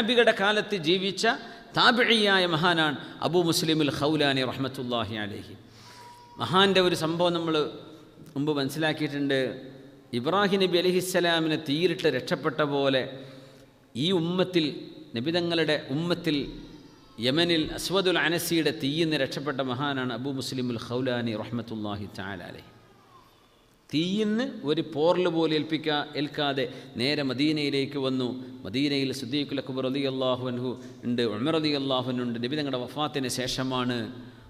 സഹാബികളുടെ കാലത്ത് ജീവിച്ച താബിഴിയായ മഹാനാണ് അബൂ മുസ്ലിമുൽ ഖൗലാനി റഹ്മത്തുല്ലാഹി അലഹി. മഹാന്റെ ഒരു സംഭവം നമ്മൾ മുമ്പ് മനസ്സിലാക്കിയിട്ടുണ്ട്. ഇബ്രാഹിം നബി അലഹിസ്സലാമിനെ തീരിട്ട് രക്ഷപ്പെട്ട പോലെ ഈ ഉമ്മത്തിൽ നബിതങ്ങളുടെ ഉമ്മത്തിൽ യമനിൽ അസ്വദുൽ അനസിയുടെ തീയിൽ നിന്ന് രക്ഷപ്പെട്ട മഹാനാണ് അബൂ മുസ്ലിമുൽ ഖൗലാനി റഹ്മത്തുല്ലാഹി താലാലേ തീയിന്ന് ഒരു പോർൽ പോലെ ഏൽപ്പിക്കാ ഏൽക്കാതെ നേരെ മദീനയിലേക്ക് വന്നു. മദീനയിൽ സുദ്ദീഖുൽ അക്ബർ അലി അള്ളാഹുൻഹു ഉണ്ട് ഉമർ അലി അള്ളാഹുനുണ്ട് നബി തങ്ങളുടെ വഫാത്തിന് ശേഷമാണ്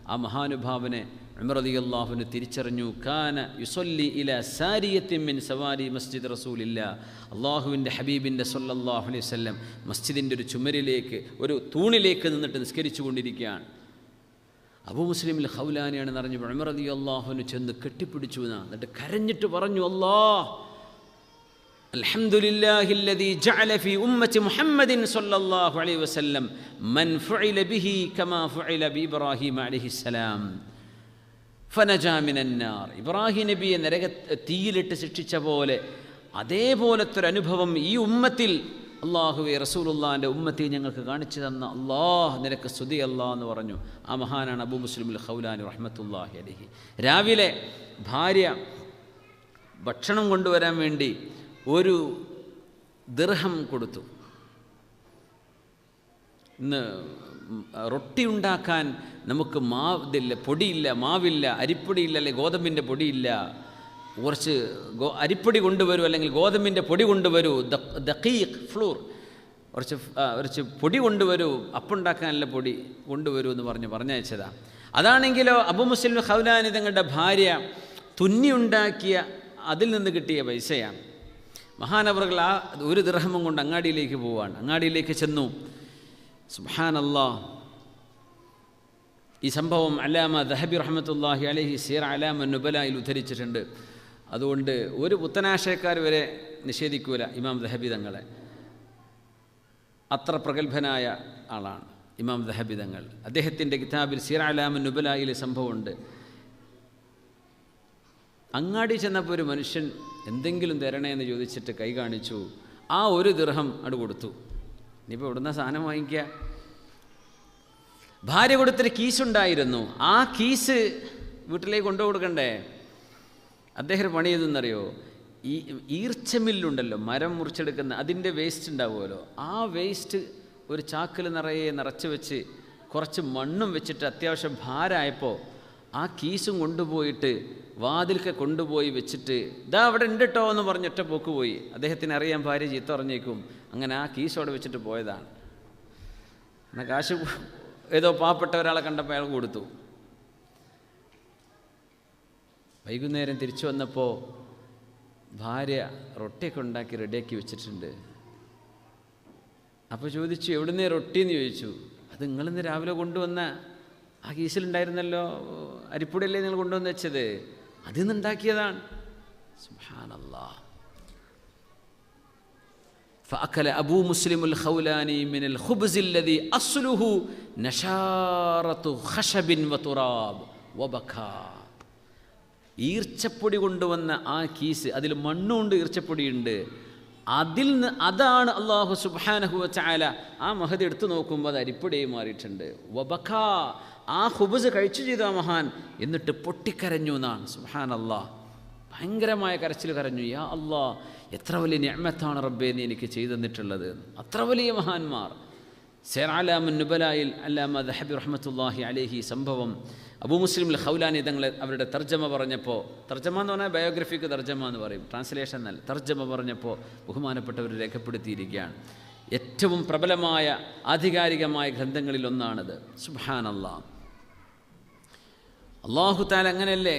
ആ മഹാനുഭാവനെ ഉമർ അലി അള്ളാഹുന് തിരിച്ചറിഞ്ഞു. കാന യുസൊല്ലി ഇല സാരിയത്തിൻ മിൻ സവാരി മസ്ജിദ് റസൂലില്ല. അള്ളാഹുവിന്റെ ഹബീബിന്റെ സൊല്ലാഹു അലൈഹി വസല്ലം മസ്ജിദിന്റെ ഒരു ചുമരിലേക്ക് ഒരു തൂണിലേക്ക് നിന്നിട്ട് നിസ്കരിച്ചു കൊണ്ടിരിക്കുകയാണ് അബൂ മുസ്ലിമിൽ ഹൗലാനിയാണെന്ന് അറിഞ്ഞു ഉമർ അലി അള്ളാഹുവിന് ചെന്ന് കെട്ടിപ്പിടിച്ചു എന്നാ എന്നിട്ട് കരഞ്ഞിട്ട് പറഞ്ഞു അല്ലാഹ് الحمد لله الذي جعل في أمة محمد صلى الله عليه وسلم من فعل به كما فعل بإبراهيم عليه السلام ഫനജാ മിനന്നാർ ഇബ്രാഹിം നബിയെ നരക തീയിലിട്ട് ശിക്ഷിച്ച പോലെ അതേപോലത്തെ ഒരു അനുഭവം ഈ ഉമ്മത്തിൽ അള്ളാഹുവെ റസൂലുള്ളാന്റെ ഉമ്മത്തി ഞങ്ങൾക്ക് കാണിച്ചു തന്ന അള്ളാഹ് നിനക്ക് സ്തുതി അല്ലാ എന്ന് പറഞ്ഞു. ആ മഹാനാണ് അബൂ മുസ്ലിമുൽ ഹൗലാൻ റഹ്മത്തുല്ലാഹി അലഹി. രാവിലെ ഭാര്യ ഭക്ഷണം കൊണ്ടുവരാൻ വേണ്ടി ഒരു ദീർഹം കൊടുത്തു. ഇന്ന് റൊട്ടി ഉണ്ടാക്കാൻ നമുക്ക് മാവ് മാവില്ല പൊടിയില്ല മാവില്ല അരിപ്പൊടിയില്ല അല്ലെ ഗോതമ്പിന്റെ പൊടിയില്ല. കുറച്ച് ഗോ അരിപ്പൊടി കൊണ്ടുവരൂ അല്ലെങ്കിൽ ഗോതമ്പിന്റെ പൊടി കൊണ്ടുവരൂ ദഖീഖ് ഫ്ലൂർ. കുറച്ച് കുറച്ച് പൊടി കൊണ്ടുവരൂ അപ്പുണ്ടാക്കാനുള്ള പൊടി കൊണ്ടുവരൂ എന്ന് പറഞ്ഞ് പറഞ്ഞയച്ചതാ. അതാണെങ്കിലോ അബു മുസ്ലിം ഹൗലാനി തങ്ങളുടെ ഭാര്യ തുന്നിയുണ്ടാക്കിയ അതിൽ നിന്ന് കിട്ടിയ പൈസയാണ് മഹാനവറുകൾ ആ ഒരു ദൃഹമം കൊണ്ട് അങ്ങാടിയിലേക്ക് പോവാണ്. അങ്ങാടിയിലേക്ക് ചെന്നു. സുബാനല്ലാ ഈ സംഭവം അലാമ ദഹബി റഹമത്തുല്ലാഹി അലഹി സീർ അലാമ നുബലായിൽ ഉദ്ധരിച്ചിട്ടുണ്ട്. അതുകൊണ്ട് ഒരു പുത്തനാശയക്കാർ വരെ നിഷേധിക്കൂല ഇമാം ദഹബി തങ്ങളെ. അത്ര പ്രഗത്ഭനായ ആളാണ് ഇമാം ദഹബി തങ്ങൾ. അദ്ദേഹത്തിന്റെ കിതാബിൽ സീറ അലാമൻ നുബലായിൽ സംഭവമുണ്ട്. അങ്ങാടി ചെന്നപ്പോൾ ഒരു മനുഷ്യൻ എന്തെങ്കിലും തരണേ എന്ന് ചോദിച്ചിട്ട് കൈ കാണിച്ചു. ആ ഒരു ദിർഹം അവിടെ കൊടുത്തു. ഇനിയിപ്പോൾ ഇവിടുന്ന് സാധനം വാങ്ങിക്കുക ഭാര്യ കൊടുത്തൊരു കീസുണ്ടായിരുന്നു ആ കീസ് വീട്ടിലേക്ക് കൊണ്ടു കൊടുക്കണ്ടേ? അദ്ദേഹം പണി ഈ ഈർച്ചമില്ലുണ്ടല്ലോ മരം മുറിച്ചെടുക്കുന്ന അതിന്റെ വേസ്റ്റ് ഉണ്ടാവുമല്ലോ. ആ വേസ്റ്റ് ഒരു ചാക്കിൽ നിറയെ നിറച്ച് വെച്ച് കുറച്ച് മണ്ണും വെച്ചിട്ട് അത്യാവശ്യം ഭാരമായപ്പോൾ ആ കീസും കൊണ്ടുപോയിട്ട് വാതിൽക്ക് കൊണ്ടുപോയി വെച്ചിട്ട് ഇതാ അവിടെ ഉണ്ട് കേട്ടോ എന്ന് പറഞ്ഞൊറ്റ പോക്ക് പോയി. അദ്ദേഹത്തിന് അറിയാൻ ഭാര്യ ചീത്ത പറഞ്ഞേക്കും. അങ്ങനെ ആ കീസ് അവിടെ വെച്ചിട്ട് പോയതാണ്. എന്നാൽ കാശ് ഏതോ പാവപ്പെട്ട ഒരാളെ കണ്ടപ്പോൾ അയാൾ കൊടുത്തു. വൈകുന്നേരം തിരിച്ചു വന്നപ്പോൾ ഭാര്യ റൊട്ടിയൊക്കെ ഉണ്ടാക്കി റെഡിയാക്കി വെച്ചിട്ടുണ്ട് അപ്പോൾ ചോദിച്ചു എവിടുന്നേ റൊട്ടി എന്ന് ചോദിച്ചു അത് നിങ്ങളിന്ന് രാവിലെ കൊണ്ടുവന്ന ആ കീസിലുണ്ടായിരുന്നല്ലോ അരിപ്പൊടിയല്ലേ നിങ്ങൾ കൊണ്ടുവന്ന് വെച്ചത് അതിൽ നിന്നുണ്ടാക്കിയതാണ് സുബ്ഹാനല്ലാ فأكل أبو مسلم الخولاني من الخبز الذي أصله نشارة خشب وتراب وبكى ഈർച്ചപ്പൊടി കൊണ്ടുവന്ന ആ കീസ് അതിൽ മണ്ണുണ്ട് ഈർച്ചപ്പൊടിയുണ്ട്. അതിൽ നിന്ന് അതാണ് അള്ളാഹു സുബാനഹുവ ചായാല ആ മഹതി എടുത്തു നോക്കുമ്പോൾ അത് അരിപ്പൊടിയായി മാറിയിട്ടുണ്ട്. വബഖ ആ ഹുബസ് കഴിച്ചു ചെയ്ത മഹാൻ എന്നിട്ട് പൊട്ടിക്കരഞ്ഞു എന്നാണ്. സുബാൻ അള്ളാഹ് ഭയങ്കരമായ കരച്ചിൽ കരഞ്ഞു. യാ അള്ളാ എത്ര വലിയ ഞമ്മത്താണ് റബ്ബേ നീ എനിക്ക് ചെയ്തു തന്നിട്ടുള്ളത്. അത്ര വലിയ മഹാന്മാർ. സേറാലാമൻ നുബലായിൽ അല്ലാമ ദഹബി റഹ്മത്തുല്ലാഹി അലേഹി സംഭവം. അബൂ മുസ്ലിം ഖൗലാനി തങ്ങൾ അവരുടെ തർജമ പറഞ്ഞപ്പോൾ തർജമ എന്ന് പറഞ്ഞാൽ ബയോഗ്രഫിക്ക് തർജമ എന്ന് പറയും ട്രാൻസ്ലേഷൻ എന്നല്ല തർജമ പറഞ്ഞപ്പോൾ ബഹുമാനപ്പെട്ടവർ രേഖപ്പെടുത്തിയിരിക്കുകയാണ്. ഏറ്റവും പ്രബലമായ ആധികാരികമായ ഗ്രന്ഥങ്ങളിൽ സുബാൻ അള്ളാ അള്ളാഹു താൽ അങ്ങനെയല്ലേ?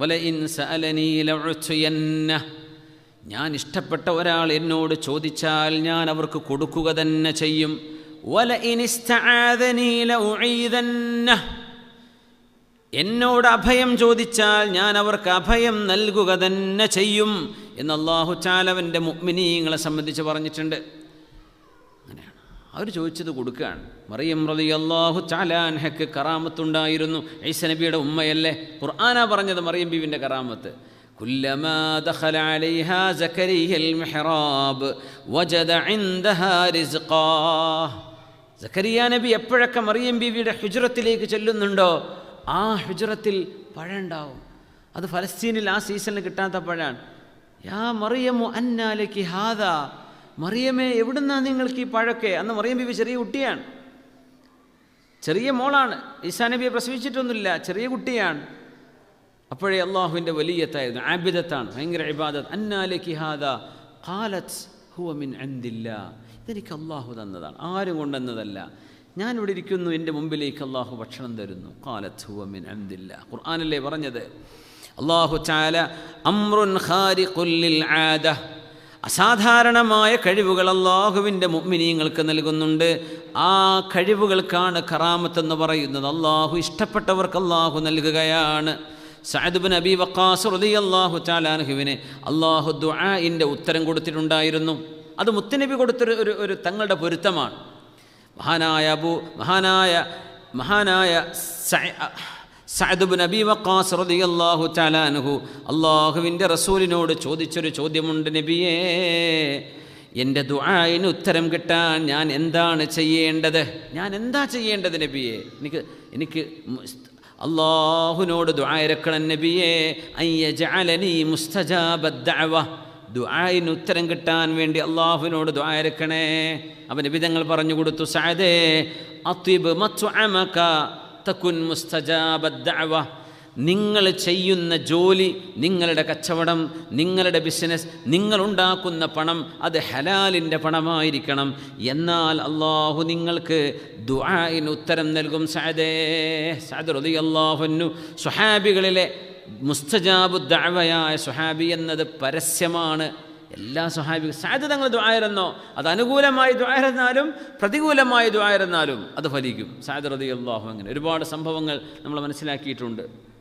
വല ഇൻ സഅലനീ ലഉഅ്തിയന്ന ഞാൻ ഇഷ്ടപ്പെട്ട ഒരാൾ എന്നോട് ചോദിച്ചാൽ ഞാൻ അവർക്ക് കൊടുക്കുക തന്നെ ചെയ്യും. വല ഇൻ ഇസ്തആദനീ ലഉഈദന്ന എന്നോട് അഭയം ചോദിച്ചാൽ ഞാൻ അവർക്ക് അഭയം നൽകുക തന്നെ ചെയ്യും എന്ന് അള്ളാഹു ചാലവൻ്റെ മുഗ്മിനീങ്ങളെ സംബന്ധിച്ച് പറഞ്ഞിട്ടുണ്ട് അങ്ങനെയാണ് അവർ ചോദിച്ചത് കൊടുക്കുകയാണ് മറിയം റതി അള്ളാഹു ചാലാൻഹക്ക് കറാമത്തുണ്ടായിരുന്നു ഐസ നബിയുടെ ഉമ്മയല്ലേ ഖുർആാന പറഞ്ഞത് മറിയം ബീവിൻ്റെ കറാമത്ത് كلما دخل عليها زكريا المحراب وجد عندها رزقا സക്കരിയ നബി എപ്പോഴൊക്കെ മറിയം ബീവിയുടെ ഹുജറത്തിലേക്ക് ചെല്ലുന്നുണ്ടോ ആ ഹുജറത്തിൽ പഴമുണ്ടാവും അത് ഫലസ്തീനിൽ ആ സീസണിൽ കിട്ടാത്ത പഴമാണ് യാ മറിയമു അന്നാലയ്ക്ക് ഹാദ. മറിയമേ എവിടുന്നാ നിങ്ങൾക്ക് ഈ പഴക്കെ? അന്ന് മറിയം ബീവി ചെറിയ കുട്ടിയാണ്. ചെറിയ മോളാണ്. ഈസാ നബിയെ പ്രസവിച്ചിട്ടൊന്നുമില്ല. ചെറിയ കുട്ടിയാണ്. അപ്പോഴേ അള്ളാഹുവിന്റെ വലിയത്തായിരുന്നു ആബിദത്താണ്. ഭയങ്കര ഇബാദത്ത്. അന്നാലേക്ക് ഹാദ. ഖാലത്ത് ഹുവ മിൻ അന്ദില്ല. ഇതെനിക്ക് അള്ളാഹു തന്നതാണ്. ആരും കൊണ്ടെന്നതല്ല ഞാനിവിടെ ഇരിക്കുന്നു എന്റെ മുമ്പിലേക്ക് അള്ളാഹു ഭക്ഷണം തരുന്നു. ഖാലത്ത് ഹുവ മിൻ അന്ദില്ല ഖുർആാനല്ലേ പറഞ്ഞത്? അള്ളാഹു ചാല അമ്രുൻ ഖാരിഖുല്ലിൽ ആദ. അസാധാരണമായ കഴിവുകൾ അള്ളാഹുവിന്റെ മുമ്മിനീങ്ങൾക്ക് നൽകുന്നുണ്ട്. ആ കഴിവുകൾക്കാണ് കറാമത്തെന്ന് പറയുന്നത്. അള്ളാഹു ഇഷ്ടപ്പെട്ടവർക്ക് അള്ളാഹു നൽകുകയാണ്. സഅദ്ബിൻ അബി വക്കാസ് റലി അള്ളാഹു ചാലാൻഹുവിന് അള്ളാഹു ദുആഇന്റെ ഉത്തരം കൊടുത്തിട്ടുണ്ടായിരുന്നു. അത് മുത്തനബി കൊടുത്തൊരു ഒരു ഒരു തങ്ങളുടെ പൊരുത്തമാണ്. മഹാനായ അബു മഹാനായ മഹാനായ സഅദ്ബിൻ നബി വക്കാസ് റളിയല്ലാഹു അള്ളാഹു ചാലാനുഹു അള്ളാഹുവിന്റെ റസൂലിനോട് ചോദിച്ചൊരു ചോദ്യമുണ്ട് നബിയേ എന്റെ ദുആയിന് ഉത്തരം കിട്ടാൻ ഞാൻ എന്താണ് ചെയ്യേണ്ടത്? ഞാൻ എന്താ ചെയ്യേണ്ടത് നബിയെ? എനിക്ക് എനിക്ക് അള്ളാഹുവിനോട് ദുആയിരക്കണം നബിയെ മുസ്തജാബ മുസ്തജാബദ്ദഅവ ദുആയിന് ഉത്തരം കിട്ടാൻ വേണ്ടി അള്ളാഹുവിനോട് ദുആയിരക്കണേ അവന് വിധങ്ങൾ പറഞ്ഞു കൊടുത്തു സഅദേ അത്വിബ് തകുൻ മുസ്തജാബദ്ദഅവ നിങ്ങൾ ചെയ്യുന്ന ജോലി നിങ്ങളുടെ കച്ചവടം നിങ്ങളുടെ ബിസിനസ് നിങ്ങളുണ്ടാക്കുന്ന പണം അത് ഹലാലിന്റെ പണമായിരിക്കണം. എന്നാൽ അള്ളാഹു നിങ്ങൾക്ക് ദുആയിന് ഉത്തരം നൽകും സഅദേ. സഅദ് റതി അള്ളാഹുന്നു സുഹാബികളിലെ മുസ്തജാബു ദാവയായ സുഹാബി എന്നത് പരസ്യമാണ്. എല്ലാ സുഹാബി സാധ്യത തങ്ങൾ ദ്വായരെന്നോ അത് അനുകൂലമായി ദ്വായരെന്നാലും പ്രതികൂലമായി ദ്വായരെന്നാലും അത് ഫലിക്കും. സാദ് അള്ളാഹു അങ്ങനെ ഒരുപാട് സംഭവങ്ങൾ നമ്മൾ മനസ്സിലാക്കിയിട്ടുണ്ട്.